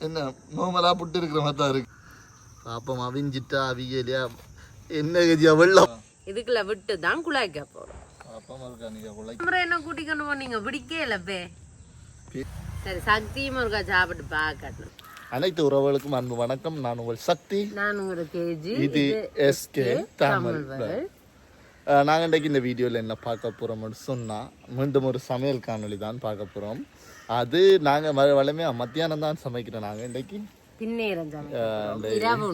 என்ன நோமலா புட்டு இருக்கிற மாதிரி தான் இருக்கு. பாப்பம் அவிஞ்சிட்டா அவியலையா? என்ன கதியா வெள்ளம். இதுக்குள்ள விட்டு தான் குழாய்க்க போறோம். பாப்பமா இருக்கா நீங்க அப்புறம் என்ன கூட்டிக்கொண்டு போனீங்க பிடிக்கல பே. சரி சக்தியும் ஒருக்கா சாப்பிட்டு பார்க்கணும் அனைத்து உறவுகளுக்கும் அன்பு வணக்கம். நான் உங்கள் சக்தி. நான் ஒரு கேஜி இது எஸ்கே தமிழ். நாங்கள் இன்றைக்கு இந்த வீடியோவில் என்ன பார்க்க போகிறோம்னு சொன்னால் மீண்டும் ஒரு சமையல் காணொளி தான் பார்க்க போகிறோம் அது நாங்கள் வளமே மத்தியானம் தான் சமைக்கிறோம். நாங்கள் இன்றைக்கு இரவு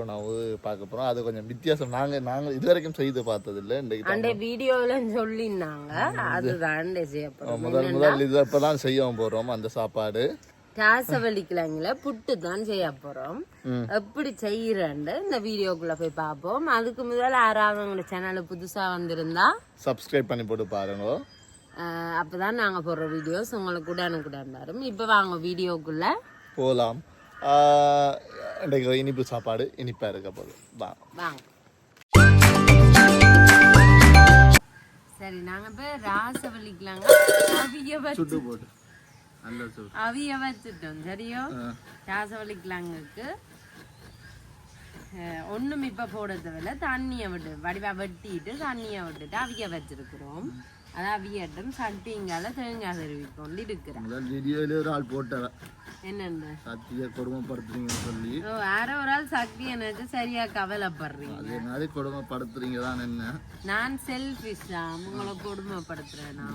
உணவு பார்க்க போகிறோம் அது கொஞ்சம் வித்தியாசம். நாங்கள் நாங்கள் இதுவரைக்கும் செய்து பார்த்ததில்லை. இன்றைக்கு தான் அண்டே வீடியோல சொல்லினாங்க அதுதான் முதல் முதல் இது இப்போ தான் செய்ய போகிறோம் அந்த சாப்பாடு. ராசவழிக்கலாங்கள புட்டு தான் செய்ய போறோம். எப்படி செய்யறேன்னு இந்த வீடியோக்குள்ள போய் பார்ப்போம். அதுக்கு முதல்ல யாராவது உங்களோட சேனல் புதுசா வந்திருந்தா சப்ஸ்கிரைப் பண்ணி போட்டு பாருங்க. அப்பதான் நாங்க போடுற வீடியோஸ் உங்களுக்கு உடனுக்குடன் வரும் இப்ப வாங்க வீடியோக்குள்ள. போகலாம் இன்றைக்கு இனிப்பு சாப்பாடு இனிப்பாக இருக்க போகுது. வா. வாங்க. சரி நாங்க இப்ப வச்சு சுட்டு போட்டு. அவிய வச்சுட்டோம் சரியோ? ராசவழிக்கலாங்களுக்கு ஒண்ணும் இப்ப போட தேவையில்ல தண்ணியை விட்டு வடிவா வெட்டிட்டு தண்ணியை விட்டுட்டு அவிய வச்சிருக்கிறோம். அது அவியட்டும் சட்டிங்கால தேங்காய் திருவி கொண்டு இருக்கிறேன் வீடியோல ஒரு ஆள் போட்டார்? என்னென்ன சத்திய கொடுமைப்படுத்துறீங்கன்னு சொல்லி. ஓ யாரோ ஒரு ஆள் சக்தி எனக்கு சரியா கவலைப்படுறீங்க. அதே மாதிரி கொடுமைப்படுத்துறீங்க தான் என்ன? நான் செல்ஃபிஷா உங்களை கொடுமைப்படுத்துறேனா?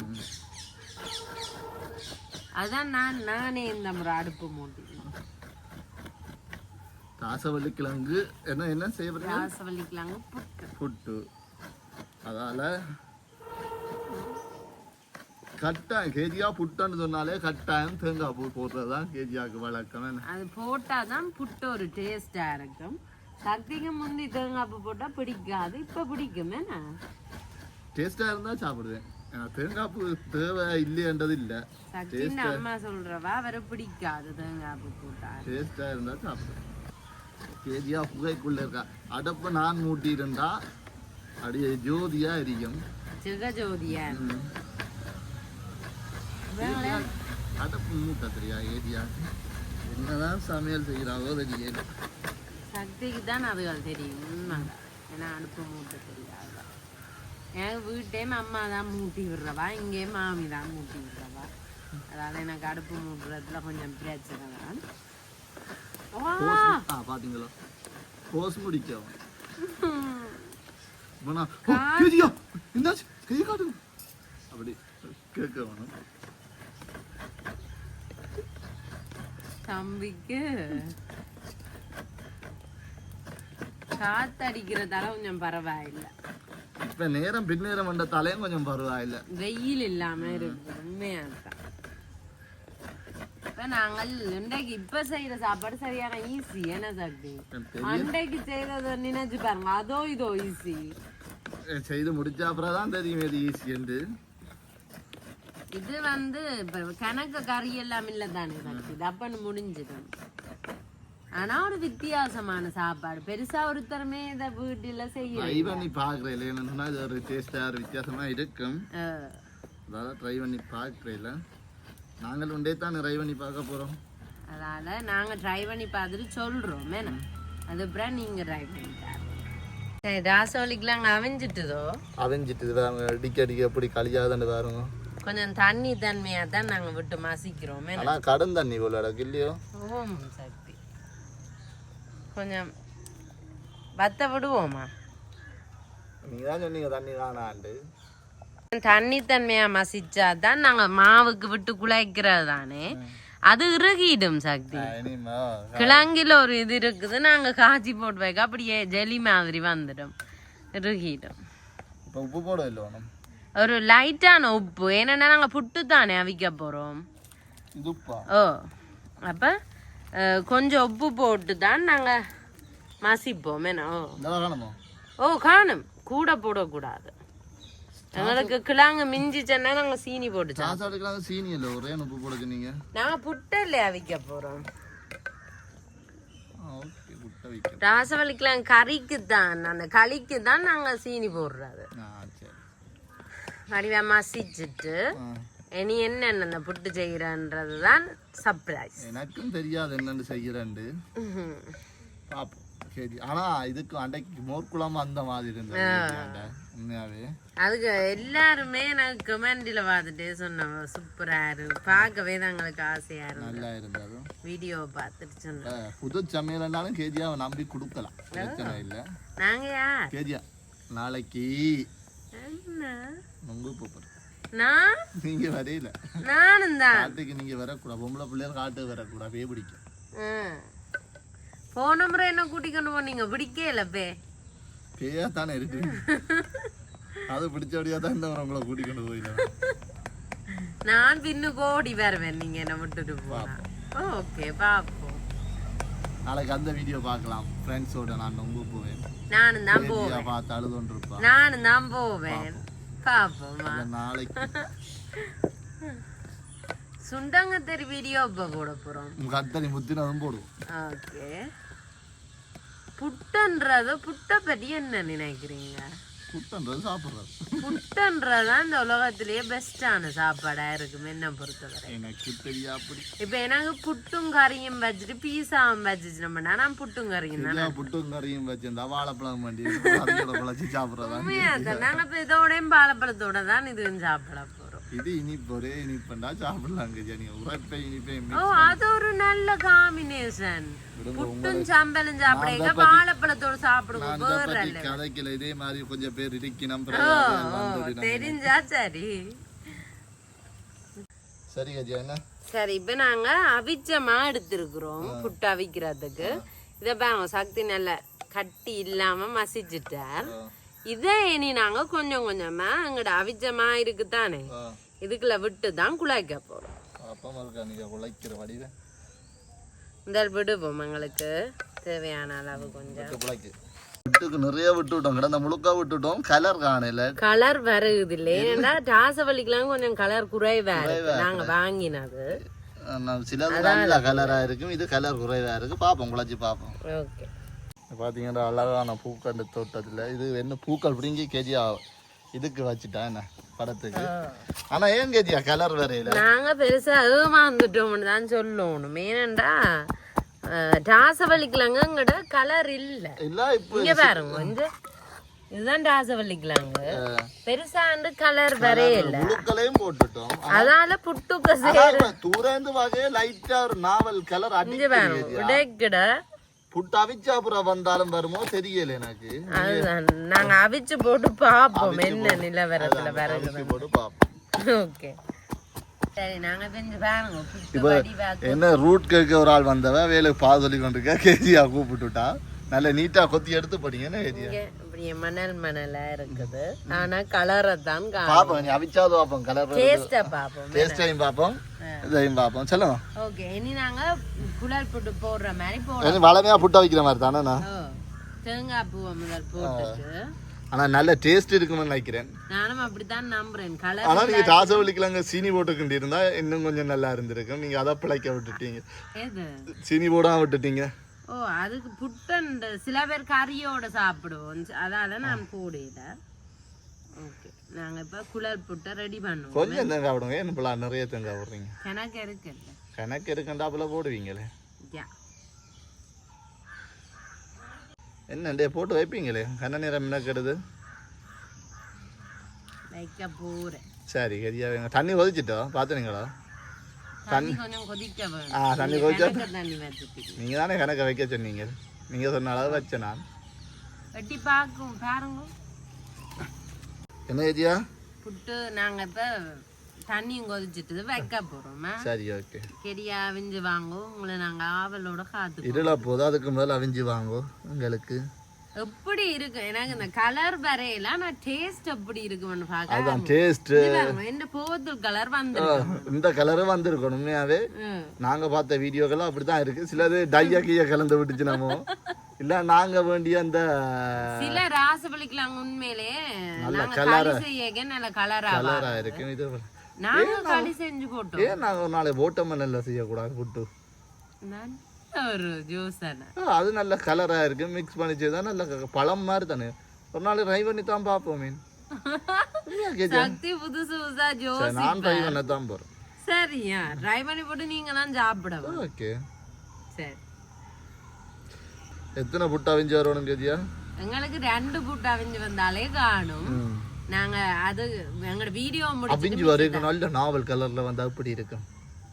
அதான் நான் நானே இந்த முறை அடுப்பு மூட்டி ராசவள்ளி கிழங்கு என்ன என்ன செய்யப்படுங்க ராசவல்லிக்கலாங்க புட்டு. புட்டு. அதால கட்டாயம் கேஜியா புட்டுன்னு சொன்னாலே கட்டாயம் தேங்காய் பூ போடுறது தான் கேஜியாவுக்கு வழக்கம். அது போட்டாதான் புட்டு ஒரு டேஸ்டா இருக்கும். சக்திக்கு முந்தி தேங்காய் பூ போட்டா பிடிக்காது இப்ப பிடிக்கும் என்ன? டேஸ்டாக இருந்தால் சாப்பிடுவேன். எனக்கு தேங்காய் பூ தேவை இல்லையன்றது இல்லை சக்தின்னு அம்மா சொல்றவா அவரை பிடிக்காது தேங்காய் பூ போட்டா டேஸ்டாக இருந்தால் சாப்பிடுவேன் கேஜியா புகைக்குள்ள இருக்கா அடப்ப நான் மூட்டி இருந்தா அப்படியே ஜோதியா எரியும் சிகஜோதியா ம். அடப்பு மூட்டை தெரியா ஏரியா என்னதான் சமையல் செய்கிறாவோ தெரியல சக்திக்கு தான் அதுகள் தெரியும் ஏன்னா அடுப்பு மூட்ட எனக்கு வீட்டையும் அம்மா தான் மூட்டி விடுறவா இங்கேயும் மாமி தான் மூட்டி விடுறவா. அதால எனக்கு அடுப்பு மூட்டுறதுல கொஞ்சம் பிரச்சனை தான். பாத்தீங்களா? கேஜியா என்னாச்சு? கை காட்டு அப்படி கேட்க வேணும். தம்பிக்கு காத்தடிக்கிறதால கொஞ்சம் பரவாயில்லை. இப்ப நேரம் பின்னேரம் வந்த தலையும் கொஞ்சம் பரவாயில்ல வெயில் இல்லாம இருக்கு உண்மையா இப்ப நாங்கள் இன்றைக்கு இப்ப செய்யற சாப்பாடு சரியான ஈஸி என்ன சக்தி அன்றைக்கு செய்யறத நினைச்சு பாருங்க அதோ இதோ ஈஸி செய்து முடிச்ச அப்புறம் தான் தெரியும் எது ஈஸி என்று இது வந்து இப்ப கணக்கு கறி எல்லாம் இல்ல தானே சக்தி தப்பன்னு முடிஞ்சிடும் ஆனா ஒரு வித்தியாசமான சாப்பாடு. பெருசா ஒருத்தருமே இத வீட்டுல செய்ய ட்ரை பண்ணி பாக்குறேன் என்னன்னு இது ஒரு டேஸ்டா ஒரு வித்தியாசமா இருக்கும். அதாவது ட்ரை பண்ணி பார்க்கல நாங்கள் ஒன்றே தான் ட்ரை பண்ணி பார்க்க போறோம். அதனால நாங்க ட்ரை பண்ணி பார்த்துட்டு சொல்றோம். என்ன? அதுக்கப்புறம் நீங்க ட்ரை பண்ணி அங்கே அவிஞ்சிட்டுதோ? அவிஞ்சிட்டு வேற அடிக்க அடிக்க எப்படி கழியாதுன்னு பாருங்க. கொஞ்சம் தண்ணி தன்மையா தான் விட்டு மசிக்கிறோம். என்ன? ஆனா கடும் தண்ணி போல இல்லையோ ஓம் சக்தி. கொஞ்சம் வத்த விடுவோமா? நீங்க தான் சொன்னீங்க தண்ணி காணாண்டு தண்ணி தன்மையா மசிச்சா தான் நாங்க மாவுக்கு விட்டு குழைக்கிறது தானே. அது இறுகிடும் சக்தி. கிழங்கில ஒரு இது இருக்குது நாங்க காய்ச்சி போட்டு வைக்க அப்படியே ஜெலி மாதிரி வந்துடும் இறுகிடும். உப்பு போட ஒரு லைட்டான உப்பு ஏன்னா நாங்க புட்டு தானே அவிக்க போறோம். ஓ அப்ப கொஞ்சம் உப்பு போட்டு தான் நாங்க மசிப்போம். என்ன? ஓ. காணுமோ? ஓ காணும். கூட போடக்கூடாது. எங்களுக்கு கிழங்கு மிஞ்சிச்சேன்னா நாங்க சீனி போட்டுச்சோம். சீனி இல்லை ஒரே உப்பு போட சொன்னீங்க நாங்க புட்டல்ல அவிக்க போறோம். ராசவலிக்கெல்லாம் கறிக்கு தான் அந்த களிக்கு தான் நாங்க சீனி போடுறது. வடிவா மசிச்சுட்டு. இனி என்னென்ன புட்டு செய்கிறன்றது தான் சர்ப்ரைஸ் எனக்கும் தெரியாது என்னன்னு செய்யறேன்ட்டு பாப்போம். சரி ஆனா இதுக்கு அன்றைக்கு மோர்க்குழம்பு அந்த மாதிரி இருந்தது. உண்மையாவே? அதுக்கு எல்லாருமே எனக்கு கமெண்டில் பார்த்துட்டே சொன்னாங்க சூப்பரா இருக்கு பார்க்கவே எங்களுக்கு ஆசையா இருந்தது. நல்லா இருந்தது. வீடியோ பார்த்துட்டு சொன்னோம். அஹ், புது சமையல்னாலும் கேஜியாவை நம்பி கொடுக்கலாம். பிரச்சனை இல்லை. நாங்க யார்? கேஜியா நாளைக்கு என்ன? நொங்கு போப்பர் நான் நீங்க வரையில. நானும் தான். காட்டுக்கு நீங்க வரக்கூடாது. பொம்பளை பிள்ளைகள் காட்டு வரக்கூடாது. பே பிடிக்கும். போன முறை என்ன கூட்டி கொண்டு போனீங்க? பிடிக்கல பே பேயா தானே இருக்கு. அது பிடிச்சபடியா தான் இந்த உங்களை கூட்டிக் கொண்டு நான் பின்னு கோடி வருவேன் நீங்க என்ன விட்டுட்டு போனா. ஓகே பாப்போம். நாளைக்கு அந்த வீடியோ பார்க்கலாம். ஃப்ரெண்ட்ஸோட நான் நொங்கு போவேன். நானும் தான் போ கேஜியா பார்த்து அழுதுன்னு இருப்பா நானும் தான் போவேன். பாப்போமா நாளைக்கு. சுண்டங்கத்தரி வீடியோ இப்ப போட போறோம். உங்க அத்தனை முத்தினதும் போடுவோம். ஓகே புட்டுன்றது புட்டை பத்தி என்ன நினைக்கிறீங்க? குட்டன்றது சாப்பிட்றது. புட்டுன்றதான் இந்த உலகத்திலேயே பெஸ்டான சாப்பாடா இருக்கும் என்ன பொறுத்தவரை. எனக்கு தெரியா அப்படி இப்ப எனக்கு புட்டும் கறியும் வச்சுட்டு பீஸாவும் வச்சுட்டோம்னா நான் புட்டும் கறியும் தான். புட்டும் கறியும் வச்சிருந்தா வாழைப்பழம் வண்டி அதோட குழச்சி சாப்பிட்றதா? உண்மையா தான் நாங்க இப்ப இதோடயும் பாலப்பழத்தோட தான் இதுவும் சாப்பிட போறோம். இது இனிப்பு ஒரே இனிப்புண்டா சாப்பிடலாம் கஜா நீ உரைப்பை இனிப்பை ஓ அது ஒரு நல்ல காம்பினேஷன் புட்டும் சம்பலும் சாப்பிடுங்க வாழைப்பழத்தோட சாப்பிடுவோம் வேற கதைக்கல இதே மாதிரி கொஞ்சம் பேர் இருக்கணும் ஓ, தெரிஞ்சா சரி சரி கஜா சரி இப்ப நாங்க அவிச்சமா எடுத்திருக்கிறோம் புட்டு அவிக்கிறதுக்கு இத பாருங்க சக்தி நல்ல கட்டி இல்லாம மசிச்சுட்டார் இதை இனி நாங்க கொஞ்சம் கொஞ்சமா எங்கட அவிச்சமா இருக்குதானே. இதுக்குள்ள விட்டு தான் குழாய்க்க போறோம். இந்த விடுவோம் எங்களுக்கு. தேவையான அளவு கொஞ்சம். விட்டுக்கு நிறைய விட்டு விட்டோம் கிடந்த முழுக்கா விட்டுட்டோம். கலர் காணல. கலர் வருது இல்லை ஏன்னா ராசவல்லிக்கெல்லாம் கொஞ்சம் கலர் குறைவா இருக்கு. நாங்க வாங்கினது. சிலது நல்ல கலரா இருக்கும். இது கலர் குறைவா இருக்கு. பாப்போம் குழச்சி பாப்போம் ஓகே. பார்த்தீங்கன்னா அழகான பூக்கண்டு தோட்டத்தில். இது என்ன பூக்கள் பிடிங்கி கேஜியா இதுக்கு வச்சுட்டா என்ன? படத்துக்கு. ஆனா ஏன் கேஜியா கலர் வரையில நாங்க பெருசா ஏமாந்துட்டோம்னு தான் சொல்லணும் ஏனண்டா ராசவல்லிக்கலாங்கட கலர் இல்ல. இல்ல இப்போ இங்க பாருங்க கொஞ்சம் இதுதான் ராசவல்லிக்கலாங்க பெருசாண்டு கலர் வரே இல்ல முழுக்களையும் போட்டுட்டோம். அதால புட்டுக்க சே ஆனா, தூரந்து வகையே லைட்டா ஒரு நாவல் கலர் இங்க பாருங்க உடைக்கிட. புட்டு அவிச்சாப்புறம் வந்தாலும் வருமோ தெரியல எனக்கு. நாங்க அவிச்சு போட்டு பாப்போம் என்ன நிலவரத்துல வருது அவிச்சு போட்டு பாப்போம். ஓகே. என்ன ரூட் கேட்க ஒரு ஆள் வந்தவ வேலைக்கு பா சொல்லி கொண்டிருக்கா கேஜியா கூப்பிட்டுட்டா. நல்ல நீட்டா கொத்தி எடுத்து படிங்கன்னு கேஜியா? மணல் மணலா இருக்குது. ஆனா கலரை தான் பாப்போம் நீ அவிச்சாது பாப்போம் கலர் டேஸ்ட பாப்போம் டேஸ்டையும் பாப்போம் இதையும் பாப்போம். சொல்லுங்க. ஓகே இனி நாங்க குழல் புட்டு போடுற மாதிரி போடுறோம் எனக்கு வளமையா புட்டா வைக்கிற மாதிரி தானே தேங்காய் பூவை முதல் போட்டுட்டு. ஆனா நல்ல டேஸ்ட் இருக்கும்னு நினைக்கிறேன். நானும் அப்படித்தான் நம்புறேன். கலர் ஆனா நீங்க ராசவல்லிக்கலாங்க சீனி போட்டுக்கிட்டு இருந்தா இன்னும் கொஞ்சம் நல்லா இருந்திருக்கும். நீங்க அதை பிழைக்க விட்டுட்டீங்க. சீனி போடாம விட்டுட்டீங்க. ஓ அதுக்கு புட்டண்டு சில பேர் கறியோட சாப்பிடுவோம். அதால நான் போடல. ஓகே நாங்க இப்ப குழல் புட்டை ரெடி பண்ணுவோம். கொஞ்சம் தேங்காய் விடுங்க என்ன நிறைய தேங்காய் விடுறீங்க கணக்கு இருக்குல்ல கணக்கு இருக்கண்டாப்புல போடுவீங்களே? என்ன டே போட்டு வைப்பீங்களே? கண்ண நேரம் என்ன கெடுது வைக்க போறேன். சரி கரியா வைங்க. தண்ணி கொதிச்சிட்டோம் பார்த்துனீங்களா தண்ணி ஆ தண்ணி கொதிச்சா கணக்கு தண்ணி வச்சுட்டு நீங்க தானே கணக்கை வைக்க சொன்னீங்க? நீங்க சொன்ன அளவு வச்சேன் நான். வெட்டி பார்க்கும் பாருங்க. என்ன ஏஜியா புட்டு நாங்க இப்ப தண்ணியும் கொதிச்சிட்டு வைக்க போறோமா? சரி ஓகே கெடியா விஞ்சு வாங்கோ உங்களை நாங்க ஆவலோட காத்து இருளா போதும் அதுக்கு முதல்ல அவிஞ்சு வாங்கோ உங்களுக்கு. எப்படி இருக்கு? எனக்கு இந்த கலர் வரையில நான் டேஸ்ட் எப்படி இருக்குன்னு பாக்க அதுதான் டேஸ்ட் என்ன போத்தல் கலர் வந்துருக்கு. இந்த கலரு வந்திருக்கும் உண்மையாவே. நாங்க பார்த்த வீடியோக்கெல்லாம் அப்படிதான் இருக்கு. சிலது டையா கீய கலந்து விட்டுச்சு நம்ம. இல்ல நாங்க வேண்டிய அந்த சில ராசபலிக்கலாம் உண்மையிலே நல்ல செய்ய நல்ல கலரா கலரா இருக்கு. இது நாங்க களி செஞ்சு போட்டோம் ஏன் நாங்க ஒரு நாளை போட்ட? செய்யக்கூடாது ஒரு அது நல்ல கலரா இருக்கு மிக்ஸ் பண்ணி செய்தா நல்ல பழம் மாதிரி தானே. ஒரு நாள் ட்ரை பண்ணி தான் பார்ப்போம் மீன். சக்தி புதுசு புதுசா ஜோசி நான் ட்ரை பண்ண தான் போகிறேன் சரியா? ட்ரை பண்ணி போட்டு நீங்க தான் சாப்பிடவும் ஓகே. சரி. எத்தனை புட்டா விஞ்சி வரணும் கேஜியா எங்களுக்கு ரெண்டு புட்டு அவிஞ்சு வந்தாலே காணும். நாங்க அது எங்களோட வீடியோ முடிச்சு வரைக்கும் நல்ல நாவல் கலர்ல வந்து அப்படி இருக்கும்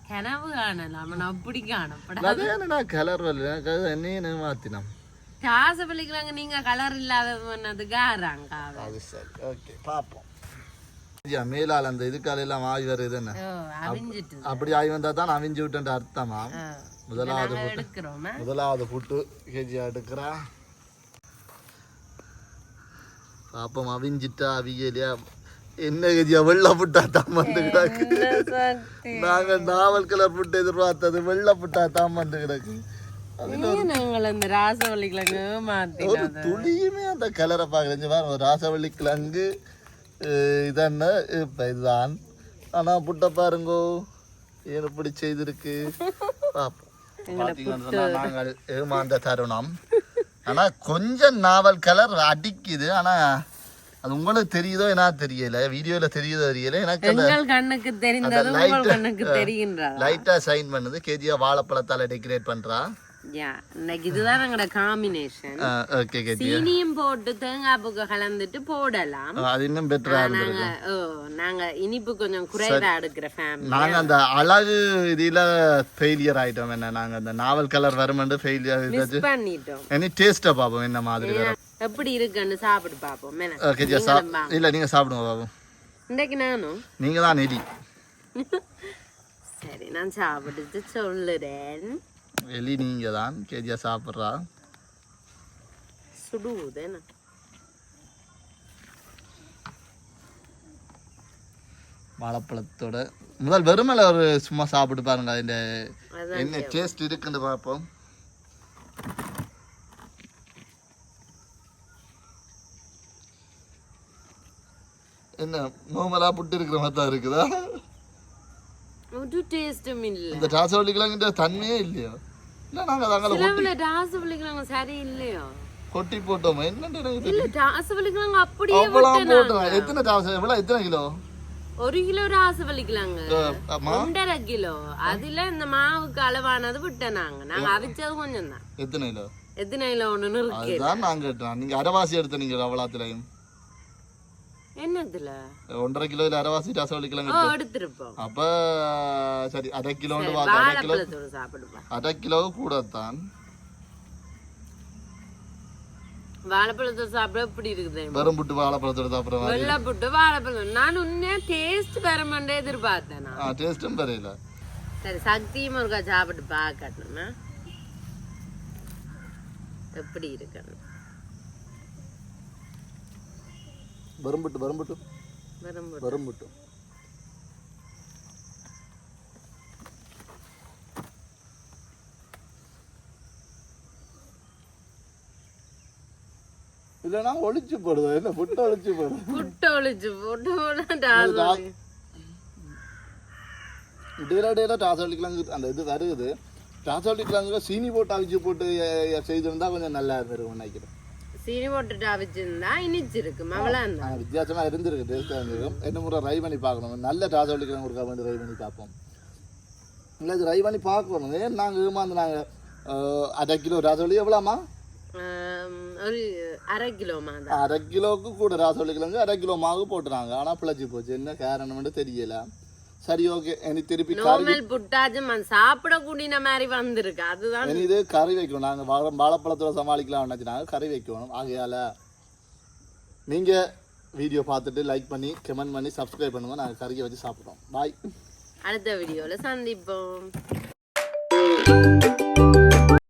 கனவு காணலாம் அப்படி காணப்பட அதே நான் கலர் வரல என்னையே மாத்தினோம் காசு பள்ளிக்கிறாங்க நீங்க கலர் இல்லாத ஆறாங்க அது சரி ஓகே பார்ப்போம் ஐயா மேலால் அந்த இதுக்கால எல்லாம் ஆகி வருது என்ன? அப்படி ஆகி வந்தா தான் அவிஞ்சு விட்டுன்ற அர்த்தமா. முதலாவது முதலாவது புட்டு கேஜியா எடுக்கிறா. பாப்போம் அவிஞ்சிட்டா அவியலையா? என்ன கேஜியா வெள்ளை புட்டா தான் வந்து கிடக்கு நாங்க நாவல் கலர் புட்டு எதிர்பார்த்தது வெள்ளை புட்டா தான் வந்து கிடக்கு ஒரு துளியுமே அந்த கலரை பார்க்குறேன் பாருங்க ஒரு ராசவள்ளி கிழங்கு இதென்ன? இப்போ இதுதான். ஆனா புட்டை பாருங்கோ ஏன் இப்படி செய்திருக்கு? பார்ப்போம் பார்த்தீங்கன்னு நாங்கள் ஏமாந்த தருணம். ஆனா கொஞ்சம் நாவல் கலர் அடிக்குது. ஆனா அது உங்களுக்கு தெரியுதோ என்ன தெரியல. வீடியோல தெரியுதோ தெரியல. எனக்கு கண்ணுக்கு தெரிந்தது லைட்டா சைன் பண்ணுது. கேஜியா வாழைப்பழத்தால டெக்கரேட் பண்றா. யா இன்னைக்கு இதுதான் எங்களோட காம்பினேஷன் ஓகே சீனியும் போட்டு தேங்காய் பூக்க கலந்துட்டு போடலாம். அது இன்னும் பெட்டரா இருந்திருக்கு நாங்க ஓ நாங்க இனிப்பு கொஞ்சம் குறைவா எடுக்கிற ஃபேமிலி நாங்க அந்த அழகு இதுல ஃபெயிலியர் ஆயிட்டோம். என்ன நாங்க அந்த நாவல் கலர் வருமெண்டு ஃபெயிலியர் மிஸ் பண்ணிட்டோம். எனி டேஸ்ட்டை பார்ப்போம் என்ன மாதிரி வரும். எப்படி இருக்குன்னு சாப்பிட்டு பாப்போம்? ஓகே ஜா இல்ல நீங்க சாப்பிடுங்க பாபு. இன்றைக்கு நானும் நீங்க தான் சரி நான் சாப்பிட்டுட்டு சொல்லுறேன். எலி நீங்க தான் கேஜியா சாப்பிட்றா. சுடுவது என்ன வாழைப்பழத்தோட. முதல் வெறுமலை ஒரு சும்மா சாப்பிட்டு பாருங்க அதான் என்ன டேஸ்ட் இருக்குன்னு பார்ப்போம். என்ன நோமலா புட்டு இருக்கிற மாதிரி தான் இருக்குதா? ஒரு டேஸ்டும் இல்ல. இந்த ராசவள்ளிக்கெல்லாம் தன்மையே இல்லையோ? இல்ல நாங்க தாங்கள சிலவுல ராசு வலிக்கிறாங்க சரி இல்லையோ? கொட்டி போட்டோம். என்னன்னு எனக்கு இல்ல ராசு வலிக்கிறாங்க அப்படியே அவ்வளோ விட்டு போட்டோம். எத்தனை ராசம் எவ்வளோ எத்தனை கிலோ? ஒரு கிலோ ராசு வலிக்கலாங்க ஆமா ஒன்றரை கிலோ. அதுல இந்த மாவுக்கு அளவானது விட்டேன் நாங்க. நாங்க அவிச்சது கொஞ்சம் தான் எத்தனை கிலோ? எத்தனை கிலோ? ஒண்ணு இருக்கு அதுதான் அரைவாசி எடுத்த நீங்க அவ்வளோத்துலையும் என்னதுல? ஒன்றரை கிலோல அரைவாசி ராசவள்ளிக்கெல்லாம் ஓ எடுத்திருப்போம். அப்ப சரி அரை கிலோ அரை கிலோ கூட தான் சாப்பிட எப்படி இருக்குது? வெறும் புட்டு வாழைப்பழத்தோட சாப்பிட்ற மாதிரி. வெள்ளை புட்டு வாழைப்பழம். நான் உண்மையா டேஸ்ட் பெறமாட்டே எதிர்பார்த்தேன்? சரி சக்தியும் ஒருக்கா சாப்பிட்டு பார்க்கணும்னா எப்படி இருக்கணும்? வெறும் புட்டு வெறும் புட்டு வெறும் புட்டு. வெறும் புட்டு இல்லைன்னா ஒளிச்சு போடுவேன் என்ன புட்டு ஒளிச்சு போடுவேன் புட்டு ஒழிச்சு போட்டு டேரா டேரா டாசவள்ளிக்கிழங்கு அந்த இது வருது. டாசவள்ளிக்கிழங்கு சீனி போட்டு அவிச்சு போட்டு செய்திருந்தா கொஞ்சம் நல்லா இருந்திருக்கும் நினைக்கிறேன். சீனி போட்டுட்டு அவிச்சிருந்தா இனிச்சிருக்கு மவளா இருந்தா ஆனா, வித்தியாசமா இருந்திருக்கு டேஸ்ட்டாக இருந்திருக்கும். என்ன முறை ட்ரை பண்ணி பார்க்கணும்? நல்ல டாசவள்ளிக்கிழங்கு ஒருக்கா வந்து ட்ரை பண்ணி பார்ப்போம். இல்லை இது ட்ரை பண்ணி பார்க்கணும். ஏன் நாங்கள் ஏமாந்து நாங்கள் அரை கிலோ ராசவள்ளி எவ்வளோமா ஒரு அரை கிலோ அரை கிலோவுக்கு கூட ராசவள்ளிக்கிழங்கு அரை கிலோ மாவு போட்டுறாங்க. ஆனால் பிழைச்சி போச்சு. என்ன காரணம்னு தெரியல. சரி ஓகே எனக்கு திருப்பி நார்மல் புட்டாச்சும் அது சாப்பிடக்கூடிய மாதிரி வந்திருக்கு அதுதான் இனி இது கறி வைக்கணும். நாங்கள் வாழை வாழைப்பழத்தோட சமாளிக்கலாம் நினச்சினாங்க கறி வைக்கணும். ஆகையால் நீங்கள் வீடியோ பார்த்துட்டு லைக் பண்ணி கமெண்ட் பண்ணி சப்ஸ்கிரைப் பண்ணுங்க. நாங்கள் கறியை வச்சு சாப்பிட்றோம். பாய் அடுத்த வீடியோல சந்திப்போம்.